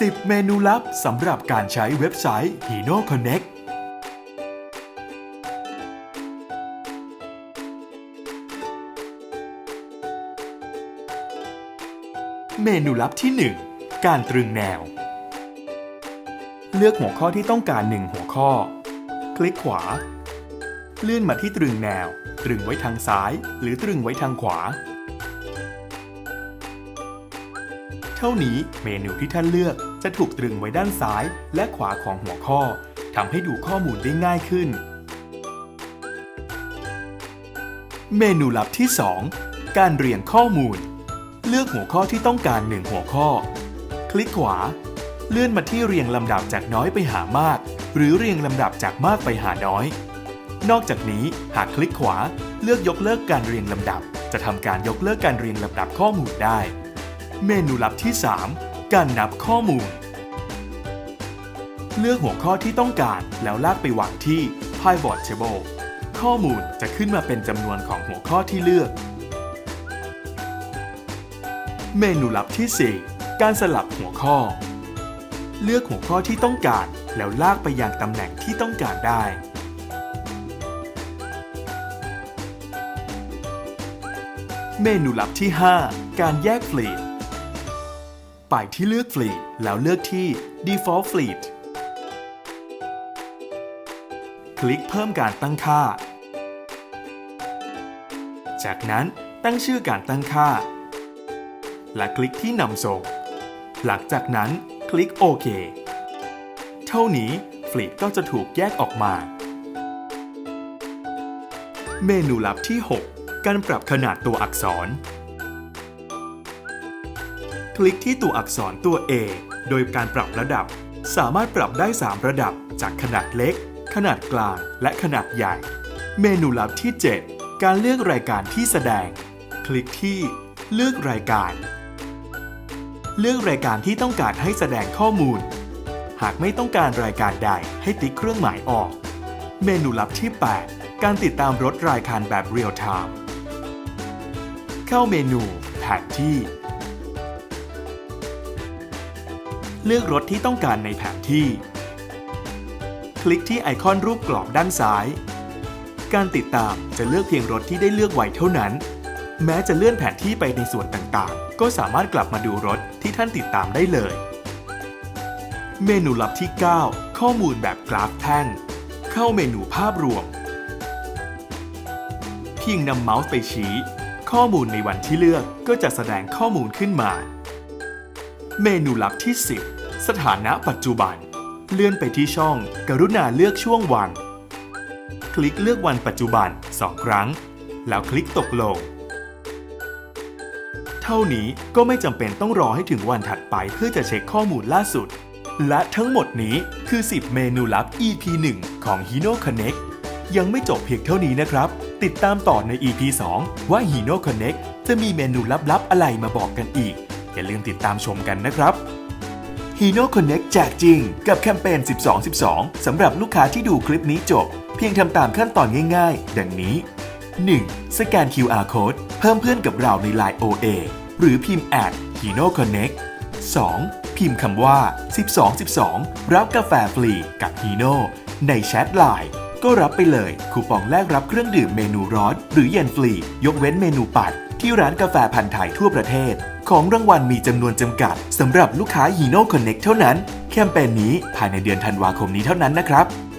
10 เมนูลับสำหรับการใช้เว็บไซต์ Hino Connect เมนูลับที่ 1 การตรึงแนว เลือกหัวข้อที่ต้องการ1หัวข้อ คลิกขวา เลื่อนมาที่ตรึงแนว ตรึงไว้ทางซ้าย หรือตรึงไว้ทางขวา เท่านี้ เมนูที่ท่านเลือกจะถูกตรึงไว้ด้านซ้ายและขวาของหัวข้อทำให้ดูข้อมูลได้ง่ายขึ้น เมนูลับที่ 2 การเรียงข้อมูล เลือกหัวข้อที่ต้องการ1หัวข้อ คลิกขวา เลื่อนมาที่เรียงลำดับจากน้อยไปหามาก หรือเรียงลำดับจากมากไปหาน้อย นอกจากนี้หากคลิกขวา เลือกยกเลิกการเรียงลำดับ จะทำการยกเลิกการเรียงลำดับข้อมูลได้ เมนูลับที่ 3 การนับข้อมูล เลือกหัวข้อที่ต้องการแล้วลากไปวางที่ Pivot Table ข้อมูลจะขึ้นมาเป็นจำนวนของหัวข้อที่เลือก เมนูลับที่ 4 การสลับหัวข้อ เลือกหัวข้อที่ต้องการแล้วลากไปยังตำแหน่งที่ต้องการได้ เมนูลับที่ 5 การแยกฟลีด ไปที่เลือกฟลีดแล้วเลือกที่ Default Fleet คลิกเพิ่มการตั้งค่า จากนั้นตั้งชื่อการตั้งค่า และคลิกที่นำส่ง หลังจากนั้นคลิกโอเค เท่านี้ฟลีดก็จะถูกแยกออกมา เมนูลับที่ 6 การปรับขนาดตัวอักษร คลิกที่ตัวอักษรตัว A โดยการปรับระดับ สามารถปรับได้ 3 ระดับ จากขนาดเล็ก ขนาดกลาง และขนาดใหญ่ เมนูลับที่ 7 การเลือกรายการที่แสดง คลิกที่ เลือกรายการ เลือกรายการที่ต้องการให้แสดงข้อมูล หากไม่ต้องการรายการใดให้ติ๊กเครื่องหมายออก เมนูลับที่ 8 การติดตามรถรายการแบบเรียลไทม์เข้าเมนูแผนที่ เลือกรถที่ต้องการในแผนที่ คลิกที่ไอคอนรูปกรอบด้านซ้าย การติดตามจะเลือกเพียงรถที่ได้เลือกไว้เท่านั้น แม้จะเลื่อนแผนที่ไปในส่วนต่างๆ ก็สามารถกลับมาดูรถที่ท่านติดตามได้เลย เมนูลับที่ 9 ข้อมูลแบบกราฟแท่ง เข้าเมนูภาพรวม เพียงนำเมาส์ไปชี้ ข้อมูลในวันที่เลือกก็จะแสดงข้อมูลขึ้นมา เมนูลับที่ 10 สถานะปัจจุบัน เลื่อนไปที่ช่อง กรุณาเลือกช่วงวัน คลิกเลือกวันปัจจุบัน 2 ครั้ง แล้วคลิกตกลง เท่านี้ก็ไม่จำเป็นต้องรอให้ถึงวันถัดไปเพื่อจะเช็คข้อมูลล่าสุด และทั้งหมดนี้คือ 10 เมนูลับ EP 1 ของ Hino Connect ยังไม่จบเพียงเท่านี้นะครับ ติดตามต่อใน EP 2 ว่า Hino Connect จะมีเมนูลับๆอะไรมาบอกกันอีก อย่าลืมติดตามชมกันนะครับ Hino Connect แจกจริง กับแคมเปญ 12-12 สำหรับลูกค้าที่ดูคลิปนี้จบ เพียงทำตามขั้นตอนง่ายๆ ดังนี้ 1. สแกน QR Code เพิ่มเพื่อนกับเราใน Line OA หรือพิมพ์ at Hino Connect 2. พิมพ์คำว่า 1212 รับกาแฟฟรีกับ Hino ในแชท Line ก็รับไปเลย คูปองแลกรับเครื่องดื่มเมนูร้อน หรือเย็นฟรี ยกเว้นเมนูปัด ที่ร้านกาแฟพันธ์ไทยทั่วประเทศ ของรางวัลมีจำนวนจำกัดสำหรับลูกค้า Hino Connect เท่านั้น แคมเปญนี้ภายในเดือนธันวาคมนี้เท่านั้นนะครับ